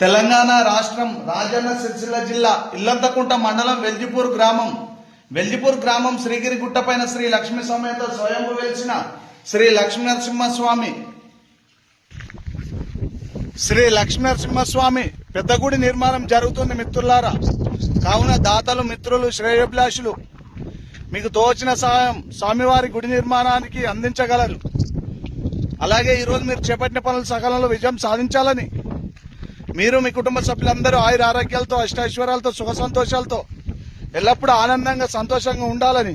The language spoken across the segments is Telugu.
తెలంగాణ రాష్ట్రం రాజన్న సిరిసిల్ల జిల్లా ఇల్లంతకుంట మండలం వెల్జిపూర్ గ్రామం. వెల్జిపూర్ గ్రామం శ్రీగిరి గుట్టపైన శ్రీ లక్ష్మీ సమేత స్వయంభు వెలిసిన శ్రీ లక్ష్మీ నరసింహస్వామి శ్రీ లక్ష్మీ నరసింహస్వామి పెద్ద గుడి నిర్మాణం జరుగుతుంది మిత్రులారా. కావున దాతలు మిత్రులు శ్రేయోభిలాషులు మీకు తోచిన సహాయం స్వామివారి గుడి నిర్మాణానికి అందించగలరు. అలాగే ఈరోజు మీరు చేపట్టిన పనులు సకాలంలో విజయం సాధించాలని మీరు మీ కుటుంబ సభ్యులందరూ ఆయుర ఆరోగ్యాలతో అష్టైశ్వర్యాలతో సుఖ సంతోషాలతో ఎల్లప్పుడూ ఆనందంగా సంతోషంగా ఉండాలని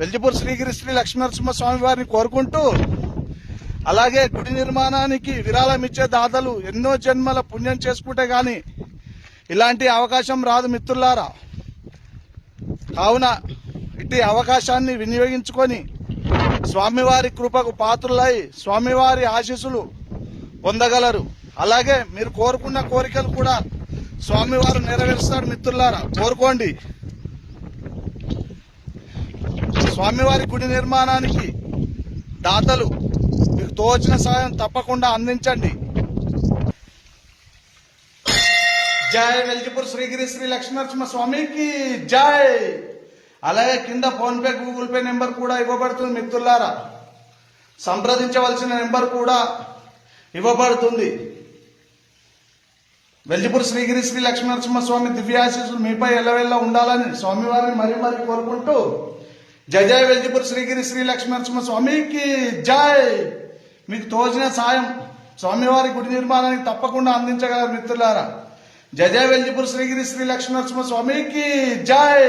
వెల్జిపూర్ శ్రీగిరి శ్రీ లక్ష్మీనరసింహ స్వామి వారిని కోరుకుంటూ అలాగే గుడి నిర్మాణానికి విరాళం ఇచ్చే దాతలు ఎన్నో జన్మల పుణ్యం చేసుకుంటే గాని ఇలాంటి అవకాశం రాదు మిత్రులారా. కావున ఇట్టి అవకాశాన్ని వినియోగించుకొని స్వామివారి కృపకు పాత్రులై స్వామివారి ఆశీస్సులు పొందగలరు. అలాగే మీరు కోరుకున్న కోరికలు కూడా స్వామివారు నెరవేరుస్తాడు మిత్రులారా. కోరుకోండి. స్వామివారి గుడి నిర్మాణానికి దాతలు మీకు తోచిన సాయం తప్పకుండా అందించండి. జై వెల్జిపూర్ శ్రీగిరి శ్రీ లక్ష్మీనరసింహ స్వామికి జై. అలాగే కింద ఫోన్పే గూగుల్ పే నెంబర్ కూడా ఇవ్వబడుతుంది మిత్రులారా. సంప్రదించవలసిన నెంబర్ కూడా ఇవ్వబడుతుంది. వెల్జిపూర్ శ్రీగిరి శ్రీ లక్ష్మీనరసింహ స్వామి దివ్యాశీస్సులు మీపై ఎల్లవెల్ల ఉండాలని స్వామివారిని మరీ మరీ కోరుకుంటూ జయ జయ వెల్జిపూర్ శ్రీగిరి శ్రీ లక్ష్మీనరసింహ స్వామికి జై. మీకు తోచిన సాయం స్వామివారి గుడి నిర్మాణానికి తప్పకుండా అందించగలరు మిత్రులారా. జయ జయ వెల్జిపూర్ శ్రీగిరి శ్రీ లక్ష్మీనరసింహ స్వామికి జై.